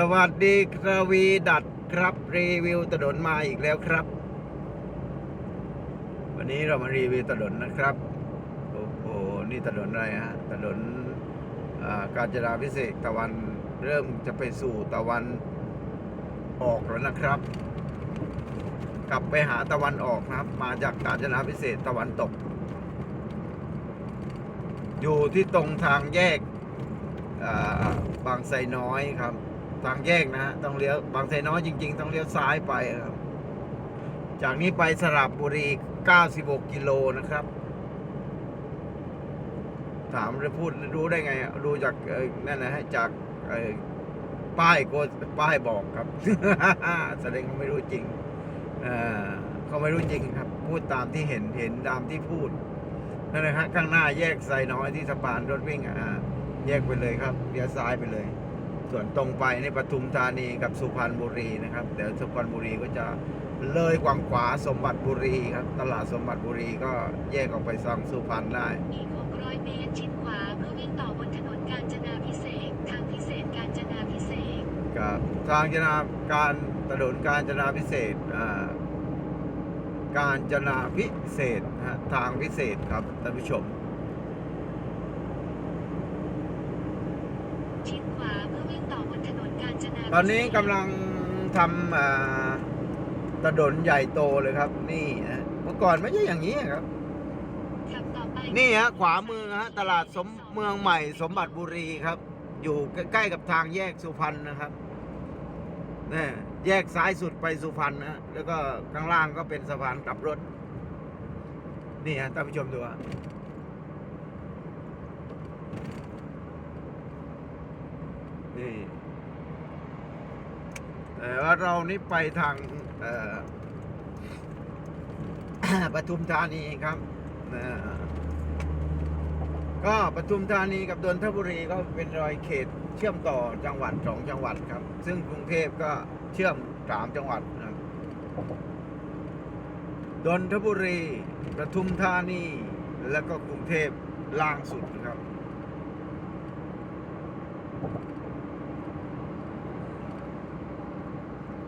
สวัสดีกระวีดัดครับรีวิวถนนมาอีกแล้วครับ วันนี้เรามารีวิวถนนนะครับโอ้โหนี่ถนนอะไรฮะถนนอ่ากาญจนาพิเศษตะวันเริ่มจะไปสู่ตะวันออกแล้วนะครับ กลับไปหาตะวันออกนะครับ มาจากกาญจนาพิเศษตะวันตก อยู่ที่ตรงทางแยกบางไทรน้อยครับ ทางแยกนะฮะต้องเลี้ยวบางไทน้อยจริง ๆ ต้องเลี้ยวซ้ายไปครับจากนี้ไปสระบุรี 96 กิโลนะครับ ถามจะพูดรู้ได้ไง ดูจากนั่นนะฮะจากป้ายโกป้ายบอกครับแสดงเขาไม่รู้จริงเขาไม่รู้จริงครับ พูดตามที่เห็นเห็นตามที่พูดนั่นนะฮะข้างหน้าแยกไซน้อยที่สะพานรถวิ่งอะอ่าแยกไปเลยครับเลี้ยวซ้ายไปเลย ส่วนตรงไปในปทุมธานีกับสุพรรณบุรีนะครับเดี๋ยวสุพรรณบุรีก็จะเลยกวางขวาสมบัติบุรีครับตลาดสมบัติบุรีก็แยกออกไปสังสุพรรณได้อีก600เมตรชิดขวาเพื่อวิ่งต่อบนถนนกาญจนาพิเศษกทางพิเศษกาญจนาพิเศษกกับทางจนาการถนนการจนาพิเศษกอ่าการจนาพิเศษกนะฮะทางพิเศษครับท่านผู้ชม ชิดขวาเพื่อวิ่งต่อบนถนนกาญจนาพิเศษ ตอนนี้กำลังทำอ่าถนนใหญ่โตเลยครับ นี่นะเมื่อก่อนไม่ใช่อย่างนี้ครับขับต่อไปนี่ฮะขวามือฮะตลาดสมเมืองใหม่ สมบัติบุรีครับ อยู่ใกล้ๆกับทางแยกสุพรรณนะครับนี่แยกซ้ายสุดไปสุพรรณนะฮะแล้วก็ข้างล่างก็เป็นสะพานกลับรถ นี่ฮะท่านผู้ชมดูฮะนี่ แต่ว่าเรานี่ไปทางปทุมธานีครับก็ปทุมธานีกับดนทบุรีก็เป็นรอยเขตเชื่อมต่อจังหวัดสองจังหวัดครับ ซึ่งกรุงเทพก็เชื่อมสามจังหวัดนะครับดนทบุรีปทุมธานี แล้วก็กรุงเทพล่างสุดนะครับ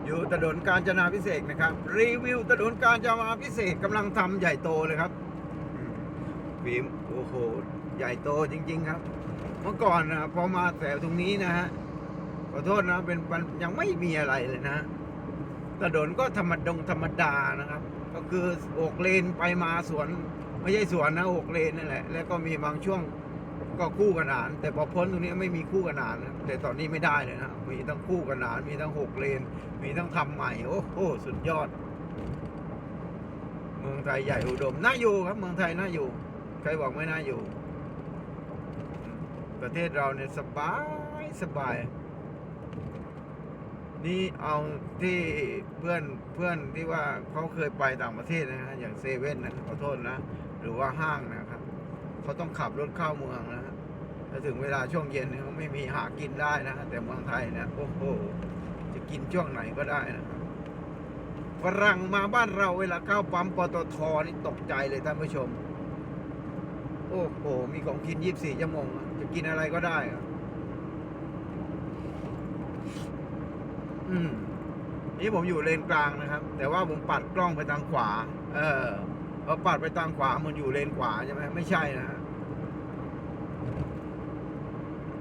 อยู่ถนนกาญจนาพิเศษนะครับ รีวิวถนนกาญจนาพิเศษกำลังทำใหญ่โตเลยครับอืมบีมโอ้โหใหญ่โตจริง ๆ ครับ เมื่อก่อนนะพอมาแถวตรงนี้นะฮะขอโทษนะเป็นมันยังไม่มีอะไรเลยนะถนนก็ธรรมดงธรรมดานะครับ ก็คือหกเลนไปมาสวน ไม่ใช่สวนนะหกเลนนั่นแหละ แล้วก็มีบางช่วง ก็คู่ขนาน แต่พอพ้นตรงนี้ไม่มีคู่ขนานแต่ตอนนี้ไม่ได้เลยนะมีทั้งคู่ขนานมีทั้งหกเลน มีทั้งทำใหม่โอ้โหสุดยอด เมืองไทยใหญ่อุดมน่าอยู่ครับ เมืองไทยน่าอยู่ ใครบอกไม่น่าอยู่ ประเทศเราเนี่ยสบายสบาย นี่เอาที่เพื่อนเพื่อนที่ว่าเขาเคยไปต่างประเทศนะฮะอย่างเซเว่นนะขอโทษนะหรือว่าห้างนะครับเขาต้องขับรถเข้าเมืองนะฮะ ถ้าถึงเวลาช่วงเย็นเขาไม่มีหากินได้นะแต่เมืองไทยนี่ยโอ้โหจะกินช่วงไหนก็ได้นะครับฝรั่งมาบ้านเราเวลาเข้าปั๊มปตทนี่ตกใจเลยท่านผู้ชม โอ้โห มีของกิน 24ชั่วโมง จะกินอะไรก็ได้อืมนี่ผมอยู่เลนกลางนะครับ แต่ว่าผมปัดกล้องไปทางขวา เออพอปัดไปทางขวามันอยู่เลนขวาใช่ไหมไม่ใช่นะฮะ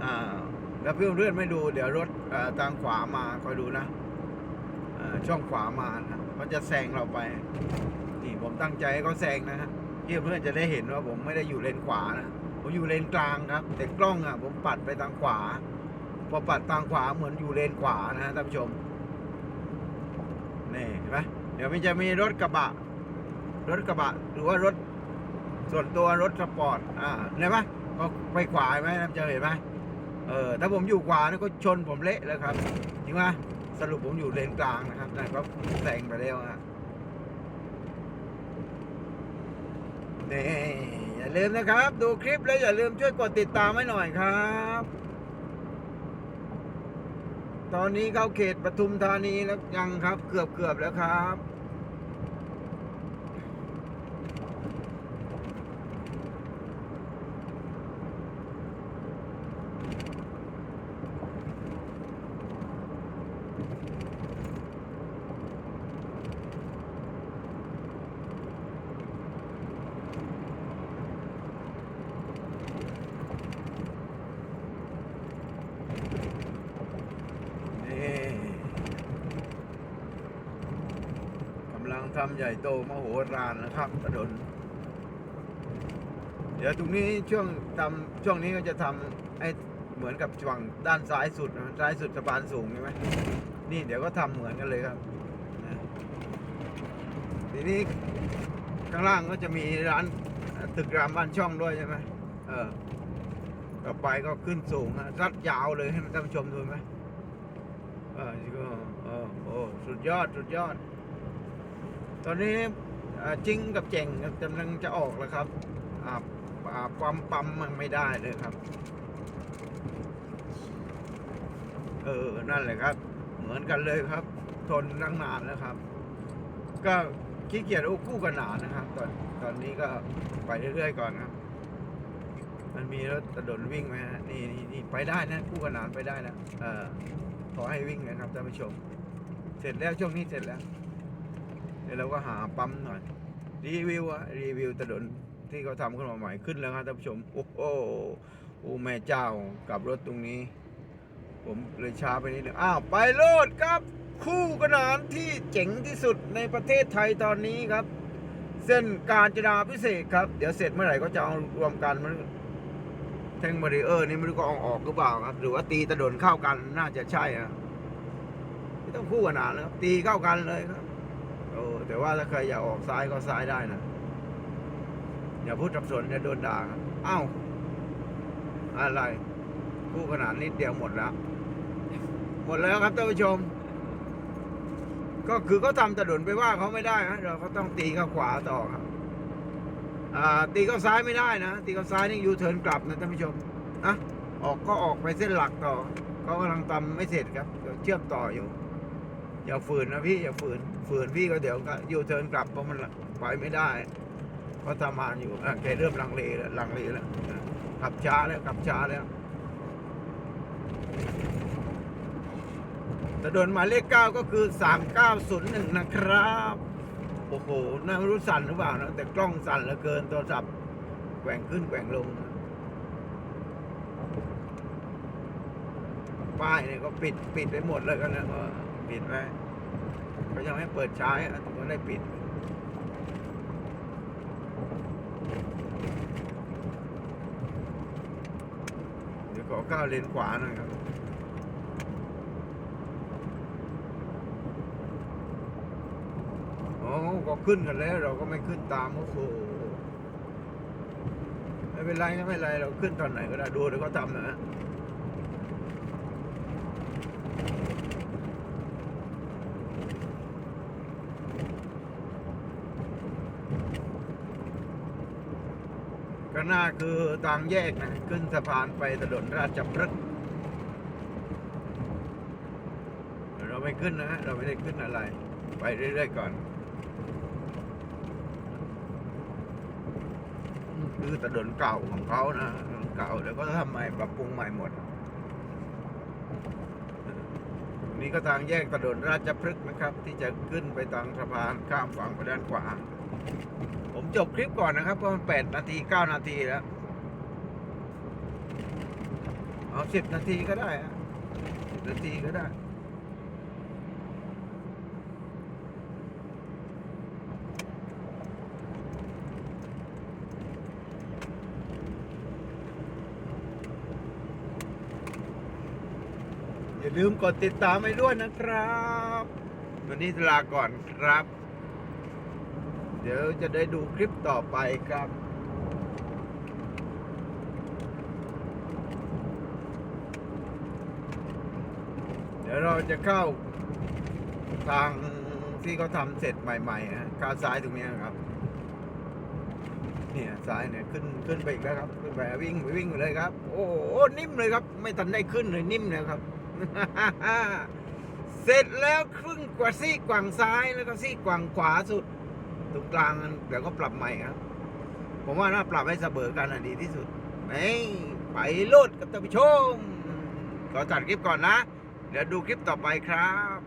อ่า แล้วเพื่อนเพื่อนไม่ดูเดี๋ยวรถทางขวามาคอยดูนะช่องขวามานะเขาจะแซงเราไป นี่ผมตั้งใจให้เขาแซงนะฮะเพื่อนเพื่อนจะได้เห็นว่าผมไม่ได้อยู่เลนขวานะผมอยู่เลนกลางครับ แต่กล้องอะ ผมปัดไปทางขวา พอปัดทางขวาเหมือนอยู่เลนขวานะฮะท่านผู้ชมนี่เห็นไหมเดี๋ยวมันจะมีรถกระบะ รถกระบะ หรือว่ารถส่วนตัวรถสปอร์ตอ่าเห็นไหมก็ไปขวาไหมท่านผู้ชมเห็นไหม เออถ้าผมอยู่ขวานี่ก็ชนผมเละแล้วครับจริงไหมสรุปผมอยู่เลนกลางนะครับนั่ก็แซงไปแล้วฮะนี่อย่าลืมนะครับ ดูคลิปแล้วอย่าลืมช่วยกดติดตามไว้หน่อยครับ ตอนนี้เข้าเขตปทุมธานีแล้วยังครับ เกือบเกือบแล้วครับ ทำใหญ่โตมโหฬารนะครับถนน เดี๋ยวตรงนี้ช่วงทำช่วงนี้ก็จะทำไอ้เหมือนกับฝั่งด้านซ้ายสุดนะซ้ายสุดสะพานสูงใช่ไหมนี่เดี๋ยวก็ทำเหมือนกันเลยครับทีนี้ข้างล่างก็จะมีร้านตึกรามบ้านช่องด้วยใช่ไหมเออต่อไปก็ขึ้นสูงนะรัดยาวเลยให้ท่านผู้ชมดูไหมเออก็เออโอ้สุดยอด สุดยอด ตอนนี้จริงกับเจ๋งกำลังจะออกแล้วครับอ่าอ่าปั๊มปั๊มมันไม่ได้เลยครับ เออ นั่นแหละครับ เหมือนกันเลยครับ ทนตั้งนานแล้วครับ ก็ขี้เกียจเอาคู่กันหนานะครับ ตอนตอนนี้ก็ไปเรื่อยๆก่อนครับ มันมีรถถนนวิ่งไหมฮะนี่นี่นี่ไปได้นะคู่กันหนานไปได้นะเออขอให้วิ่งนะครับท่านผู้ชม เสร็จแล้วช่วงนี้เสร็จแล้ว ดี๋ยวเราก็หาปั๊มหน่อยรีวิวอะรีวิวถนนที่เขาทำขึ้นมาใหม่ขึ้นแล้วครับท่านผู้ชม โอ้โหโอ้แม่เจ้ากับรถตรงนี้ ผมเลยช้าไปนิดนึงอ้าวไปโลดครับ คู่ขนานที่เจ๋งที่สุดในประเทศไทยตอนนี้ครับ เส้นการจนาพิเศษกครับ เดี๋ยวเสร็จเมื่อไหร่ก็จะเอารวมกันมันแท่งบารีเออร์นี่ไม่รู้ก็เอาออกหรือเปล่าครับ หรือว่าตีถนนเข้ากันน่าจะใช่อะไม่ต้องคู่ขนานแล้วครับตีเข้ากันเลยครับ โอ้แต่ว่าถ้าใครอยากออกซ้ายก็ซ้ายได้นะอย่าพูดสับสนจะโดนด่าครับอ้าวอะไรคู่ขนาดนิดเดียวหมดแล้ว หมดแล้วครับท่านผู้ชม ก็คือเขาทำถนนไปว่าเขาไม่ได้นะเราก็ต้องตีเข้าขวาต่อครับอ่าตีเข้าซ้ายไม่ได้นะ ตีเข้าซ้ายนี่ยูเทิร์นกลับนะท่านผู้ชมนะออกก็ออกไปเส้นหลักต่อเขากำลังทำไม่เสร็จครับเดี๋ยวเชื่อมต่ออยู่ อย่าฝืนนะพี่อย่าฝืนฝืนพี่ก็เดี๋ยวก็ยูเทิร์นกลับเพราะมันไปไม่ได้เพราะทำงานอยู่อะแกเริ่มลังเลแล้วลังเลแล้วอะขับช้าแล้วขับช้าแล้วถนนหมายเลขเก้าก็คือสามเก้าศูนย์หนึ่งนะครับโอ้โหน่าไม่รู้สั่นหรือเปล่านะแต่กล้องสั่นเหลือเกินโทรศัพท์แกว่งขึ้นแกว่งลงป้ายเนี่ยก็ปิดปิดไปหมดเลยกันนะเออ ปิดไว้เขายังไม่เปิดใช้ถึงก็ได้ปิดเดี๋ยวขอก้าวเลนขวาหน่อยครับโอ้ก็ขึ้นกันแล้ว เราก็ไม่ขึ้นตามโอ้โหไม่เป็นไรไม่เป็นไรเราขึ้นตอนไหนก็ได้ดูเดี๋ยวเขาทำนะ ข้างหน้าคือทางแยกนะ ขึ้นสะพานไปถนนราชพฤกษ์เราไม่ขึ้นนะฮะเราไม่ได้ขึ้นอะไร ไปเรื่อยๆก่อน คือถนนเก่าของเขานะเก่าแล้วก็ทำใหม่ปรับปรุงใหม่หมด นี่ก็ทางแยกถนนราชพฤกษ์นะครับ ที่จะขึ้นไปทางสะพานข้ามฝั่งไปด้านขวา ผมจบคลิปก่อนนะครับเพราะมันแปดนาทีเก้านาทีแล้ว เอาสิบนาทีก็ได้สิบนาทีก็ได้อย่าลืมกดติดตามให้ด้วยนะครับ วันนี้ลาก่อนครับ ดี๋ยวจะได้ดูคลิปต่อไปครับเดี๋ยวเราจะเข้าทางที่เขาทำเสร็จใหม่ๆนะข้างซ้ายตรงเนี้ยครับ เนี่ยซ้ายเนี่ยขึ้นขึ้นไปอีกแล้วครับ ขึ้นไปวิ่งไปวิ่งไปเลยครับ โอ้โหนิ่มเลยครับ ไม่ทันได้ขึ้นเลยนิ่มเลยครับ เสร็จแล้วครึ่งกว่าซี่กว่างซ้ายแล้วก็ซี่กว่างขวาสุด ตรงกลางเดี๋ยวก็ปรับใหม่ครับ ผมว่าน่าปรับให้เสมอกันอะดีที่สุดไปไปโลดกับท่านผู้ชมขอตัดคลิปก่อนนะ เดี๋ยวดูคลิปต่อไปครับ